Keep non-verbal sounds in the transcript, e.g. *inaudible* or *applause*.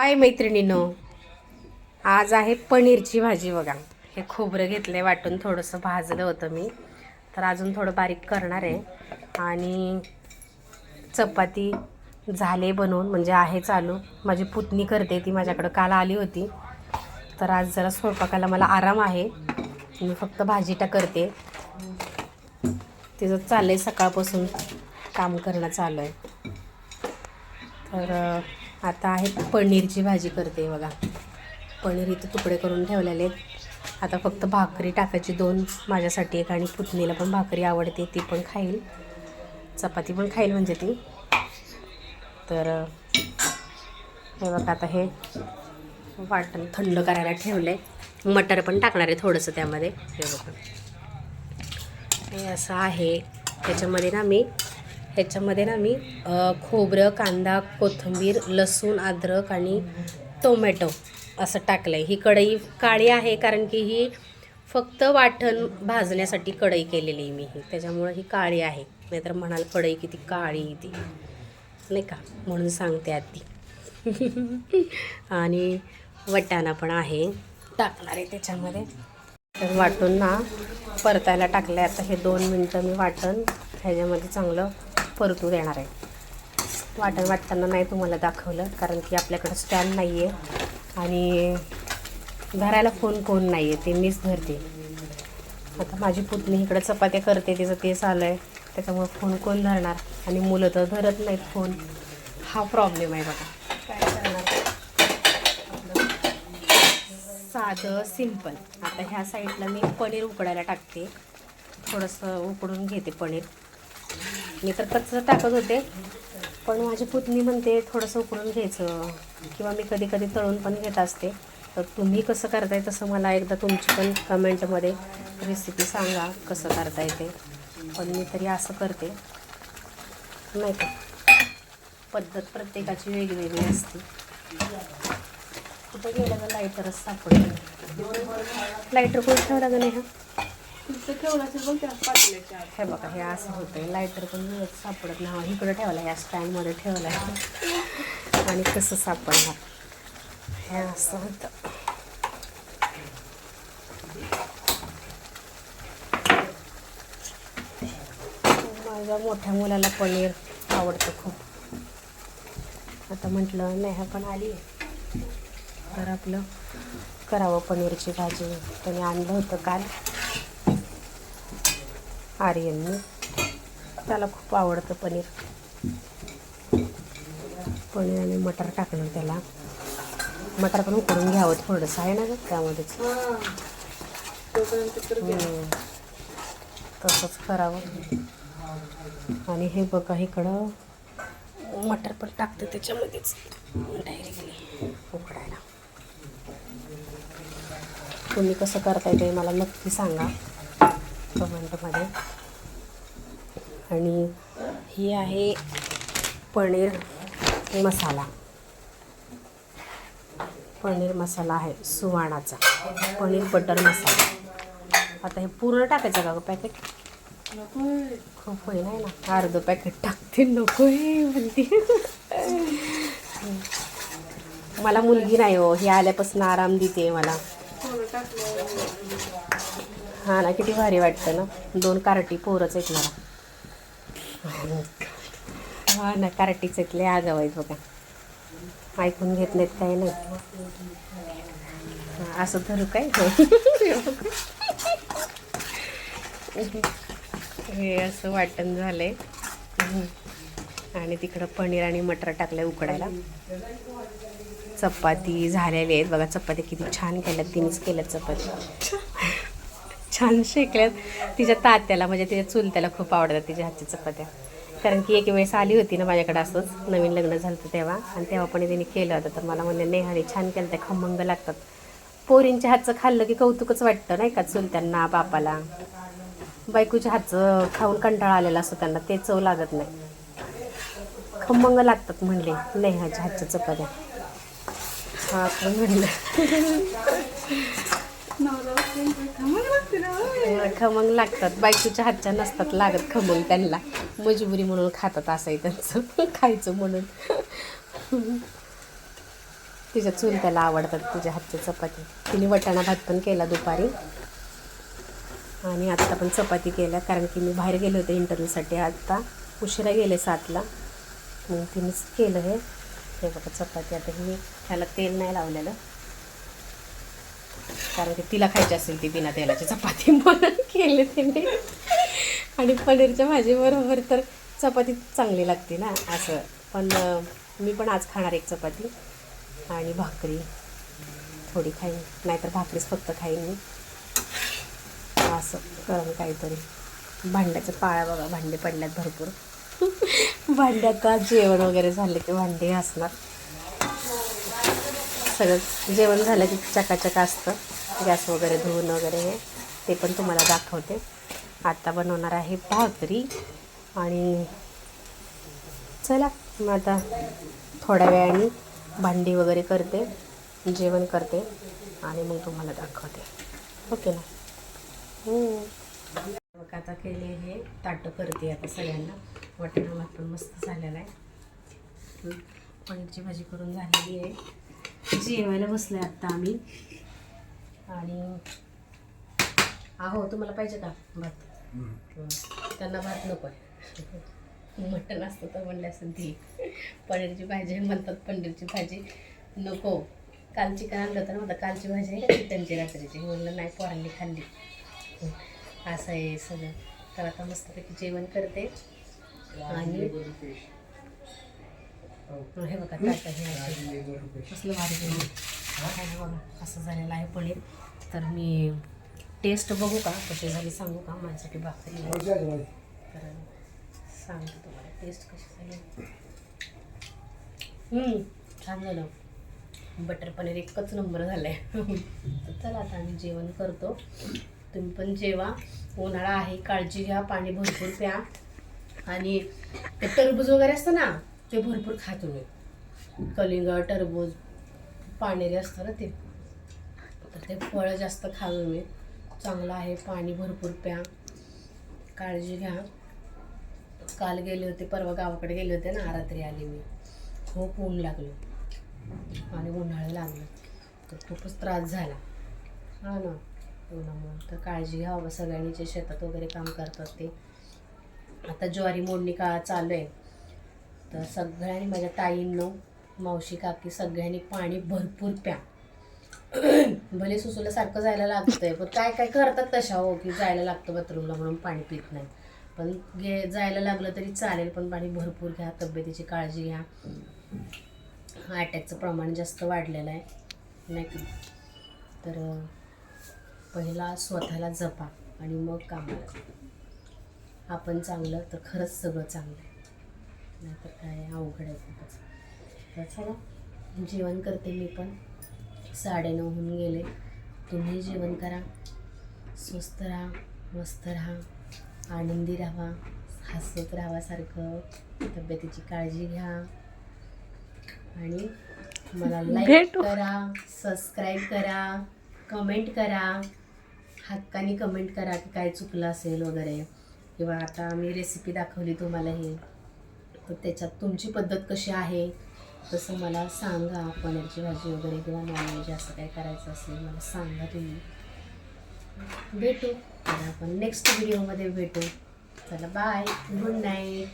हाय मैत्रिणीनो आज आहे पनीरची भाजी बघा. हे खोबरं घेतलं आहे वाटून थोडंसं भाजलं होतं मी. तर अजून थोडं बारीक करणार आहे. आणि चपाती झाले बनवून म्हणजे आहे चालू. माझी पुतणी करते ती माझ्याकडं काल आली होती. तर आज जरा स्वयंपाकाला मला आराम आहे. मी फक्त भाजीटा करते. तिचं चाललं आहे सकाळपासून काम करणं चालू आहे. तर आता आहे पनीरची भाजी करते बघा. पनीर इथे तुकडे करून ठेवलेले आहेत. आता फक्त भाकरी टाकायची दोन माझ्यासाठी एक आणि पुतणीला पण भाकरी आवडते ती पण खाईल. चपाती पण खाईल म्हणजे ती. तर हे बघा आता हे वाटण थंड करायला ठेवलं आहे मटर पण टाकणार आहे थोडंसं त्यामध्ये. हे बघा. हे असं आहे. त्याच्यामध्ये ना मी ह्याच्यामध्ये ना मी खोबरं कांदा कोथिंबीर लसूण अद्रक आणि टोमॅटो असं टाकलं आहे ही कढई काळी आहे कारण की ही फक्त वाटण भाजण्यासाठी कढई केलेली आहे मी ही. त्याच्यामुळं ही काळी आहे. नाहीतर म्हणाल कढई किती काळी ती. नाही का? म्हणून सांगते आधी. *laughs* आणि वटाणा पण आहे. टाकणार आहे त्याच्यामध्ये. तर वाटून ना परतायला टाकलं आहे आता हे दोन मिनटं मी वाटण ह्याच्यामध्ये चांगलं परतू देणार आहे. वाटण वाटताना नाही तुम्हाला दाखवलं कारण की आपल्याकडं स्टँड नाही आहे आणि धरायला फोन कोण नाही आहे ते मीच धरते. आता माझी पुतणी इकडं चपात्या करते तिचं तेच आलं आहे त्याच्यामुळे फोन कोण धरणार? आणि मुलं तर धरत नाहीत फोन हा प्रॉब्लेम आहे बघा. काय करणार? साधं सिंपल आता ह्या साईडला मी पनीर उकडायला टाकते. थोडंसं उकडून घेते पनीर. मी तर कच्चं टाकत होते. पण माझी पुतणी म्हणते थोडंसं उकळून घ्यायचं. किंवा मी कधी कधी तळून पण घेत असते. तर तुम्ही कसं करताय तसं मला एकदा तुमची पण कमेंटमध्ये रेसिपी सांगा कसं करता येते पण मी तरी असं करते. नाही का? पद्धत प्रत्येकाची वेगवेगळी असते. कुठे गेलं का लाईटरच सापडतो. लाईटर कोण ठेवला का नाही? हा हे बघा हे असं होतं लायटर पण सापडत नाही. इकडं ठेवला या स्टँडमध्ये ठेवला आणि कसं सापडणार? हे असं होतं. माझ्या मोठ्या मुलाला पनीर आवडतं खूप. आता म्हटलं नेहा पण आली तर आपलं करावं पनीरची भाजी. त्याने आणलं होतं काल. आर्यनने. त्याला खूप आवडतं पनीर. पनीर आणि मटर टाकणार त्याला. मटर पण उकडून घ्यावं थोडंसं आहे ना गं? त्यामध्येच तसंच करावं. आणि हे बघा इकडं. मटर पण टाकते त्याच्यामध्येच. डायरेक्टली उकडायला. तुम्ही कसं करताय ते मला नक्की सांगा कमेंटमध्ये. आणि ही आहे पनीर मसाला. पनीर मसाला आहे सुवाणाचा. पनीर बटर मसाला. आता हे पूर्ण टाकायचं का गं पॅकेट? खूप होईल आहे ना. अर्धं पॅकेट टाकते नको हे म्हणते मला मुलगी नाही हो ही आल्यापासून आराम देते मला. हा ना किती भारी वाटतं ना. दोन कार्टी पोरंच आहेत मला. हा ना कार्टीच लय आगाव आहेत बघा. ऐकून घेत नाहीत काय नाही. असं धरू काय? हे असं वाटण झालंय. आणि तिकडं पनीर आणि मटर टाकलंय उकडायला. चपाती झालेली आहेत. बघा चपाती किती छान केल्यात तिनेच केल्यात चपाती. छान शेकल्यात. तिच्या तात्याला म्हणजे तिच्या चुलत्याला खूप आवडतात तिच्या हातच्या चपात्या. कारण की एक वेळेस आली होती ना माझ्याकडे असंच नवीन लग्न झालं होतं तेव्हा. आणि तेव्हा पण तिने केलं होतं. तर मला म्हणले नेहाने छान केलं त्या खमंग लागतात. पोरींच्या हातचं खाल्लं की कौतुकच वाटतं नाही का चुलत्यांना बापाला. बायकोच्या हातचं खाऊन कंटाळा आलेला असतो त्यांना ते चव लागत नाही. खमंग लागतात म्हणले नेहाच्या हातच्या चपात्या. हा पण म्हणलं. खमंग लागतात. बायकोच्या हातच्या नसतात लागत खमंग त्यांना. मजबुरी म्हणून खातात असं आहे त्यांचं. खायचं म्हणून. तिच्या चूल त्याला आवडतात तुझ्या हातच्या चपाती. तिने वटाणा भात पण केला दुपारी. आणि आत्ता पण चपाती केल्या कारण की मी बाहेर गेले होते इंटरव्ह्यूसाठी. आत्ता उशिरा गेले सातला. मग तिनेच केलं हे बघा चपाती. आता ही ह्याला तेल नाही लावलेलं. कारण की तिला खायची असेल ती बिना तेलाची चपाती *laughs* म्हणून केले तिने. आणि पनीरच्या भाजीबरोबर तर चपाती चांगली लागते ना असं. पण मी पण आज खाणार एक चपाती आणि भाकरी. थोडी खाईन नाहीतर भाकरीच फक्त खाईन मी. असं करून काहीतरी. भांड्याचं पाळा बघा भांडे पडल्यात भरपूर. *laughs* भांड्यात जेवण वगैरे झाले की भांडे असणार सगळं जेवण झालं की चकाचक असतं. गॅस वगैरे धुवून वगैरे हे ते पण तुम्हाला दाखवते. आत्ता बनवणार आहे भाकरी आणि चला मग आता थोड्या वेळाने भांडी वगैरे करते जेवण करते आणि मग तुम्हाला दाखवते. ओके ना? हो. मग आता केले हे ताटं करते आता सगळ्यांना. वाटणं वाटण मस्त झालेलं आहे. पनीरची भाजी करून झालेली आहे. जेवायला बसलो आहे आत्ता आम्ही. आणि अहो तुम्हाला पाहिजे का भात? त्यांना भात नको आहे. मटण असतं तर म्हणलं असं ती. पनीरची भाजी म्हणतात पनीरची भाजी नको. काल चिकन आणलं होतं ना आता कालची भाजी आहे का चिकनची रात्रीची. म्हणलं नाही पोरांनी खाल्ली. असं आहे सगळं. तर आता मस्तपैकी जेवण करते. आणि हे बघा ताटं हे असे. कसलं भारी बघा असं झालेलं आहे पनीर. तर मी टेस्ट बघू का कशी झाली सांगू का? माझ्यासाठी भाकरी. तर सांगते तुम्हाला टेस्ट कशी झाली. हम्म, छान झालं. बटर पनीर एकच नंबर झालं आहे तर चला आता आम्ही जेवण करतो. तुम्ही पण जेवा. उन्हाळा आहे काळजी घ्या पाणी भरपूर प्या. आणि ते टरबूज वगैरे असतं ना ते भरपूर खा तुम्ही कलिंगड टरबूज पाणेरे असतं ना ते. तर ते फळं जास्त खा मी. चांगलं आहे पाणी भरपूर प्या. काळजी घ्या. काल गेले होते परवा गावाकडे गेले होते ना रात्री आली मी. खूप ऊन लागलं. आणि उन्हाळा लागलं. तर खूपच त्रास झाला. हा ना. हो उन्हामुळं तर काळजी घ्यावं सगळ्यांनी जे शेतात वगैरे काम करतात ते. आता ज्वारी मोडणी का चालू आहे. तर सगळ्यांनी माझ्या ताईंनो मावशी काकी सगळ्यांनी पाणी भरपूर प्या. भले सुसूला सारखं जायला लागतंय पण काय काय करतात तशा हो की जायला लागतं बाथरूमला म्हणून पाणी पित नाही. पण गे जायला लागलं तरी चालेल पण पाणी भरपूर घ्या तब्येतीची काळजी घ्या. अटॅकचं प्रमाण जास्त वाढलेलं आहे नाही की? तर पहिला स्वतःला जपा आणि मग कामाला. आपण चांगलं तर खरंच सगळं चांगलं आहे. नाहीतर काय अवघड आहे खूपच तर चला जेवण करते मी पण. साडेनऊ होऊन गेले. तुम्ही जेवण करा. स्वस्त राहा मस्त राहा. आनंदी राहा. हसत राहा सारखं. तब्येतीची काळजी घ्या. आणि मला लाईक करा सबस्क्राईब करा कमेंट करा. हक्काने कमेंट करा की काय चुकलं असेल वगैरे. किंवा आता मी रेसिपी दाखवली तुम्हाला ही. तर त्याच्यात तुमची पद्धत कशी आहे? तसं मला सांगा. पनीरची भाजी वगैरे किंवा नॉनव्हेज असं काय करायचं असेल मला सांगा तुम्ही. भेटू. तर आपण नेक्स्ट व्हिडिओमध्ये भेटू. चला बाय गुड नाईट